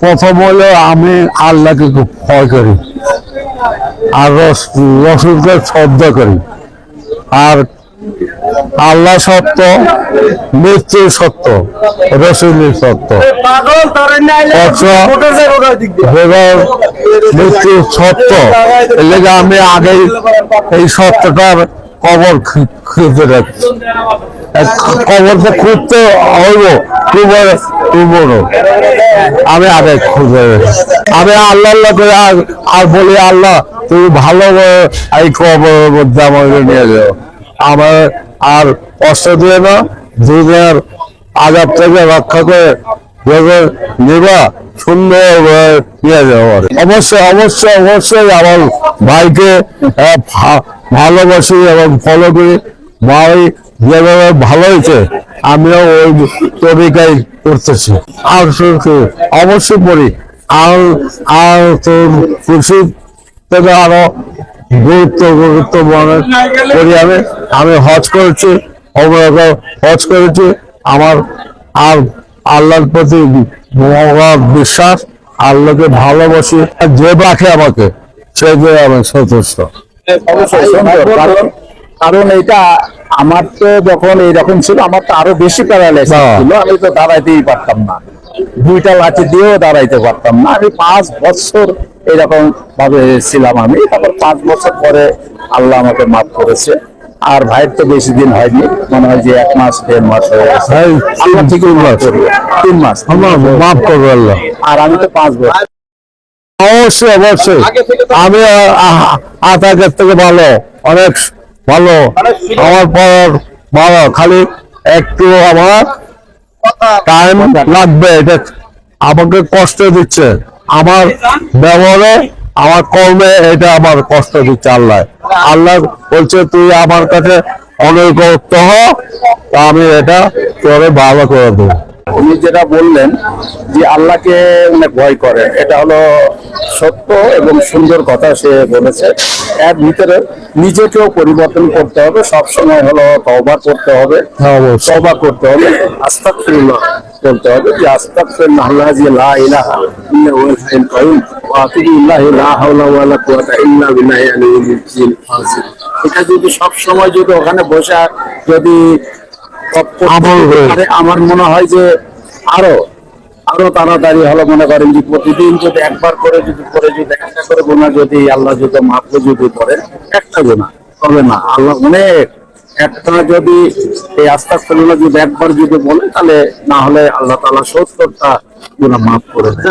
প্রথম হলো আমি আল্লাহকে খুব ভয় করি। আর রস- রসুলকে শ্রদ্ধা করি। আর আল্লাহ সত্য মৃত্যুর সত্য রসুলের সত্য। অথবা এবার মৃত্যু সত্য। এর লেগে আমি আগেই এই সত্যটার কবর খু- খুঁজে রাখছি। কবরটা খুঁজতে হইব তুবার তুবরও আমি আগে খুঁজে। আমি আল্লাহ আল্লাহ করে আর বলি, আল্লাহ, তুমি ভালো এই কবরের মধ্যে আমাকে নিয়ে যাও। আমার আর কষ্ট দিয়ে না। দুনিয়ার আজাব থেকে রক্ষা করে যখন নিবা, সুন্দর নিয়ে যাব অবশ্যই অবশ্যই অবশ্যই আমার ভাইকে ভালোবাসি এবং ফলো করি। ভাই যেভাবে ভালো হয়েছে আমিও ওই তরিকাই করতেছি। আর অবশ্যই পড়ি। আর আর তোর খুশি থেকে আরও গুরুত্ব গুরুত্ব মনে করি আমি। আমি হজ করেছি হজ করেছি। আমার আর আল্লাহর প্রতি বিশ্বাস আল্লাহকে ভালোবাসি। যে রাখে আমাকে সে যে আমি সন্তুষ্ট। কারণ এটা আমার তো যখন এইরকম ছিল আমার তো আরও বেশি প্যারালাইসিস। ছিল আমি তো দাঁড়াইতেই পারতাম না। দুইটা লাঠি দিয়েও দাঁড়াইতে পারতাম না। আমি পাঁচ বছর এরকম ভাবে ছিলাম আমি। তারপর পাঁচ বছর পরে আল্লাহ আমাকে মাফ করেছে। আর ভাইয়ের তো বেশি দিন হয়নি মনে হয় যে এক মাস দেড় মাস হয়ে গেছে। আল্লাহ ঠিক মাফ করবে তিন মাস। মাফ করবে আল্লাহ। আর আমি তো পাঁচ বছর। অবশ্যই অবশ্যই। আমি আতাকের থেকে ভালো। অনেক ভালো। আমার পর ভালো। খালি একটু আমার টাইম লাগবে। এটা আমাকে কষ্ট দিচ্ছে। আমার ব্যবহারে, আমার কর্মে এটা আমার কষ্ট দিচ্ছে আল্লাহ। আল্লাহ বলছে, তুই আমার কাছে অনেক অনুগত হ আমি এটা তোরে ভালো করে দেবো। উনি যেটা বললেন যে আল্লাহকে অনেক ভয় করে এটা হলো সত্য এবং সুন্দর কথা সে বলেছে। এর ভিতরে নিজেকেও পরিবর্তন করতে হবে সব সময় হলো তওবা করতে হবে। হ্যাঁ। তওবা করতে হবে আস্তাগফিরুল্লাহ করতে হবে যে আস্তাগফিরুল্লাহ আল্লাহ যে লা ইলাহা ইল্লা হুয়াল হাইয়ুল কাইয়ুম ওয়া আতুবু লা হাওলা ওয়ালা কুওয়াতা ইল্লা বিল্লাহি আলিয়্যিল আযীম এটা যদি সব সময় যদি ওখানে বসে যদি আমার মনে হয় যে আরও আরও তাড়াতাড়ি হলো মনে করেন যে প্রতিদিন যদি একবার করে যদি করে যদি একটা করে গোনা যদি আল্লাহ যদি মাফ যদি করেন একটা গোনা তবে না আল্লাহ অনেক। একটা যদি এই আস্থা করল যদি একবার যদি বলে তাহলে না হলে আল্লাহ তাআলা সত্তরটা গোনা মাফ করে দেয়।